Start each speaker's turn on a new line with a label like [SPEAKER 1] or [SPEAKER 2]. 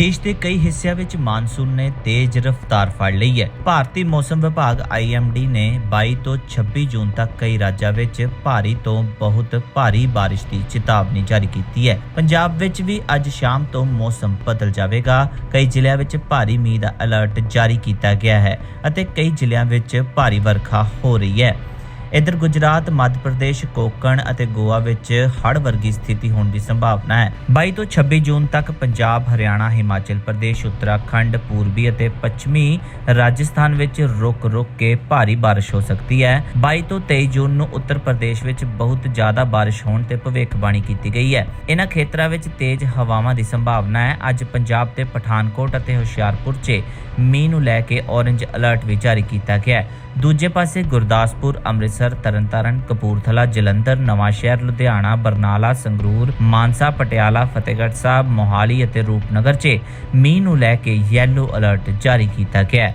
[SPEAKER 1] ਦੇਸ਼ ਦੇ ਕਈ ਹਿੱਸਿਆਂ ਵਿੱਚ ਮਾਨਸੂਨ ਨੇ ਤੇਜ਼ ਰਫ਼ਤਾਰ ਫੜ ਲਈ ਹੈ। ਭਾਰਤੀ ਮੌਸਮ ਵਿਭਾਗ IMD ਨੇ 22 ਤੋਂ 26 ਜੂਨ ਤੱਕ ਕਈ ਰਾਜਾਂ ਵਿੱਚ ਭਾਰੀ ਤੋਂ ਬਹੁਤ ਭਾਰੀ ਬਾਰਿਸ਼ ਦੀ ਚੇਤਾਵਨੀ ਜਾਰੀ ਕੀਤੀ ਹੈ। ਪੰਜਾਬ ਵਿੱਚ ਵੀ ਅੱਜ ਸ਼ਾਮ ਤੋਂ ਮੌਸਮ ਬਦਲ ਜਾਵੇਗਾ। ਕਈ ਜ਼ਿਲ੍ਹਿਆਂ ਵਿੱਚ ਭਾਰੀ ਮੀਂਹ ਦਾ ਅਲਰਟ ਜਾਰੀ ਕੀਤਾ ਗਿਆ ਹੈ ਅਤੇ ਕਈ ਜ਼ਿਲ੍ਹਿਆਂ ਵਿੱਚ ਭਾਰੀ ਵਰਖਾ ਹੋ ਰਹੀ ਹੈ। ਇਧਰ ਗੁਜਰਾਤ, ਮੱਧ ਪ੍ਰਦੇਸ਼, ਕੋਕਣ ਅਤੇ ਗੋਆ ਵਿੱਚ ਹੜ੍ਹ ਵਰਗੀ ਸਥਿਤੀ ਹੋਣ ਦੀ ਸੰਭਾਵਨਾ ਹੈ। 22 ਤੋਂ 26 ਜੂਨ ਤੱਕ ਪੰਜਾਬ, ਹਰਿਆਣਾ, ਹਿਮਾਚਲ ਪ੍ਰਦੇਸ਼, ਉੱਤਰਾਖੰਡ, ਪੂਰਬੀ ਅਤੇ ਪੱਛਮੀ ਰਾਜਸਥਾਨ ਵਿੱਚ ਰੁਕ-ਰੁਕ ਕੇ ਭਾਰੀ ਬਾਰਿਸ਼ ਹੋ ਸਕਦੀ ਹੈ। 22 ਤੋਂ 23 ਜੂਨ ਨੂੰ ਉੱਤਰ ਪ੍ਰਦੇਸ਼ ਵਿੱਚ ਬਹੁਤ ਜ਼ਿਆਦਾ ਬਾਰਿਸ਼ ਹੋਣ ਤੇ ਭਵਿੱਖਬਾਣੀ ਕੀਤੀ ਗਈ ਹੈ। ਇਹਨਾਂ ਖੇਤਰਾਂ ਵਿੱਚ ਤੇਜ਼ ਹਵਾਵਾਂ ਦੀ ਸੰਭਾਵਨਾ ਹੈ। ਅੱਜ ਪੰਜਾਬ ਤੇ ਪਠਾਨਕੋਟ ਅਤੇ ਹੁਸ਼ਿਆਰਪੁਰ 'ਚ ਮੀਂਹ ਨੂੰ ਲੈ ਕੇ ਔਰੇਂਜ ਅਲਰਟ ਵੀ ਜਾਰੀ ਕੀਤਾ ਗਿਆ ਹੈ। ਦੂਜੇ ਪਾਸੇ ਗੁਰਦਾਸਪੁਰ, ਅੰਮ੍ਰਿਤਸਰ ਅੰਮ੍ਰਿਤਸਰ ਤਰਨਤਾਰਨ ਕਪੂਰਥਲਾ, ਜਲੰਧਰ, ਨਵਾਂਸ਼ਹਿਰ, ਲੁਧਿਆਣਾ, ਬਰਨਾਲਾ, ਸੰਗਰੂਰ, ਮਾਨਸਾ, ਪਟਿਆਲਾ, ਫਤਿਹਗੜ੍ਹ ਸਾਹਿਬ, ਮੋਹਾਲੀ ਅਤੇ ਰੂਪਨਗਰ 'ਚ ਮੀਂਹ ਨੂੰ ਲੈ ਕੇ ਯੈਲੋ ਅਲਰਟ ਜਾਰੀ ਕੀਤਾ ਗਿਆ ਹੈ।